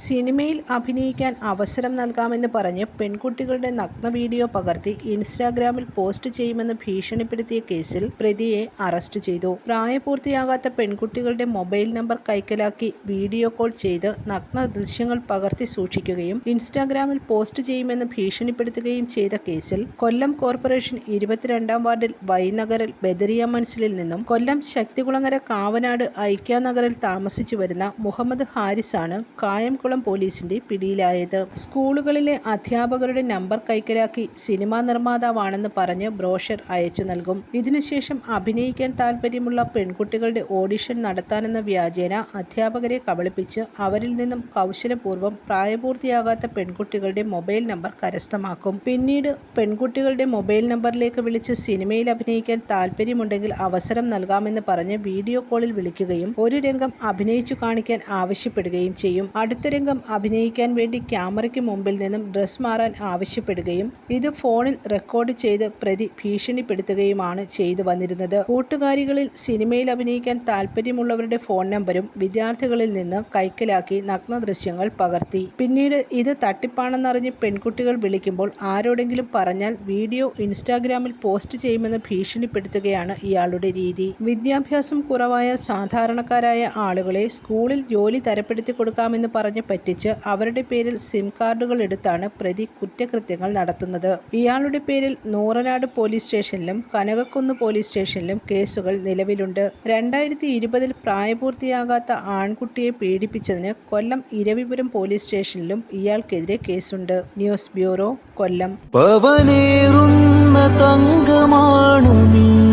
സിനിമയിൽ അഭിനയിക്കാൻ അവസരം നൽകാമെന്ന് പറഞ്ഞ് പെൺകുട്ടികളുടെ നഗ്ന വീഡിയോ പകർത്തി ഇൻസ്റ്റാഗ്രാമിൽ പോസ്റ്റ് ചെയ്യുമെന്ന് ഭീഷണിപ്പെടുത്തിയ കേസിൽ പ്രതിയെ അറസ്റ്റ് ചെയ്തു. പ്രായപൂർത്തിയാകാത്ത പെൺകുട്ടികളുടെ മൊബൈൽ നമ്പർ കൈക്കലാക്കി വീഡിയോ കോൾ ചെയ്ത് നഗ്ന ദൃശ്യങ്ങൾ പകർത്തി സൂക്ഷിക്കുകയും ഇൻസ്റ്റാഗ്രാമിൽ പോസ്റ്റ് ചെയ്യുമെന്ന് ഭീഷണിപ്പെടുത്തുകയും ചെയ്ത കേസിൽ കൊല്ലം കോർപ്പറേഷൻ ഇരുപത്തിരണ്ടാം വാർഡിൽ വൈനഗറിൽ ബദരിയ മൻസിലിൽ നിന്നും കൊല്ലം ശക്തികുളങ്ങര കാവനാട് ഐക്യാനഗറിൽ താമസിച്ചു വരുന്ന മുഹമ്മദ് ഹാരിസാണ് കായംകുളം പോലീസിന്റെ പിടിയിലായത്. സ്കൂളുകളിലെ അധ്യാപകരുടെ നമ്പർ കൈക്കലാക്കി സിനിമാ നിർമ്മാതാവാണെന്ന് പറഞ്ഞ് ബ്രോഷർ അയച്ചു നൽകും. ഇതിനുശേഷം അഭിനയിക്കാൻ താൽപ്പര്യമുള്ള പെൺകുട്ടികളുടെ ഓഡിഷൻ നടത്താനെന്ന വ്യാജേന അധ്യാപകരെ കബളിപ്പിച്ച് അവരിൽ നിന്നും കൗശലപൂർവം പ്രായപൂർത്തിയാകാത്ത പെൺകുട്ടികളുടെ മൊബൈൽ നമ്പർ കരസ്ഥമാക്കും. പിന്നീട് പെൺകുട്ടികളുടെ മൊബൈൽ നമ്പറിലേക്ക് വിളിച്ച് സിനിമയിൽ അഭിനയിക്കാൻ താൽപ്പര്യമുണ്ടെങ്കിൽ അവസരം നൽകാമെന്ന് പറഞ്ഞ് വീഡിയോ കോളിൽ വിളിക്കുകയും ഒരു രംഗം അഭിനയിച്ചു കാണിക്കാൻ ആവശ്യപ്പെടുകയും ചെയ്യും. അടുത്ത രംഗം അഭിനയിക്കാൻ വേണ്ടി ക്യാമറയ്ക്ക് മുമ്പിൽ നിന്നും ഡ്രസ് മാറാൻ ആവശ്യപ്പെടുകയും ഇത് ഫോണിൽ റെക്കോർഡ് ചെയ്ത് പ്രതി ഭീഷണിപ്പെടുത്തുകയുമാണ് ചെയ്തു വന്നിരുന്നത്. കൂട്ടുകാരികളിൽ സിനിമയിൽ അഭിനയിക്കാൻ താല്പര്യമുള്ളവരുടെ ഫോൺ നമ്പരും വിദ്യാർത്ഥികളിൽ നിന്ന് കൈക്കലാക്കി നഗ്ന ദൃശ്യങ്ങൾ പകർത്തി. പിന്നീട് ഇത് തട്ടിപ്പാണെന്നറിഞ്ഞ് പെൺകുട്ടികൾ വിളിക്കുമ്പോൾ ആരോടെങ്കിലും പറഞ്ഞാൽ വീഡിയോ ഇൻസ്റ്റാഗ്രാമിൽ പോസ്റ്റ് ചെയ്യുമെന്ന് ഭീഷണിപ്പെടുത്തുകയാണ് ഇയാളുടെ രീതി. വിദ്യാഭ്യാസം കുറവായ സാധാരണക്കാരായ ആളുകളെ സ്കൂളിൽ ജോലി തരപ്പെടുത്തി കൊടുക്കാമെന്ന് പറഞ്ഞ് പറ്റിച്ച് അവരുടെ പേരിൽ സിം കാർഡുകൾ എടുത്താണ് പ്രതി കുറ്റകൃത്യങ്ങൾ നടത്തുന്നത്. ഇയാളുടെ പേരിൽ നൂറനാട് പോലീസ് സ്റ്റേഷനിലും കനകക്കുന്ന് പോലീസ് സ്റ്റേഷനിലും കേസുകൾ നിലവിലുണ്ട്. രണ്ടായിരത്തി ഇരുപതിൽ പ്രായപൂർത്തിയാകാത്ത ആൺകുട്ടിയെ പീഡിപ്പിച്ചതിന് കൊല്ലം ഇരവിപുരം പോലീസ് സ്റ്റേഷനിലും ഇയാൾക്കെതിരെ കേസുണ്ട്. News bureau Kollam. തങ്കമാണു നീ.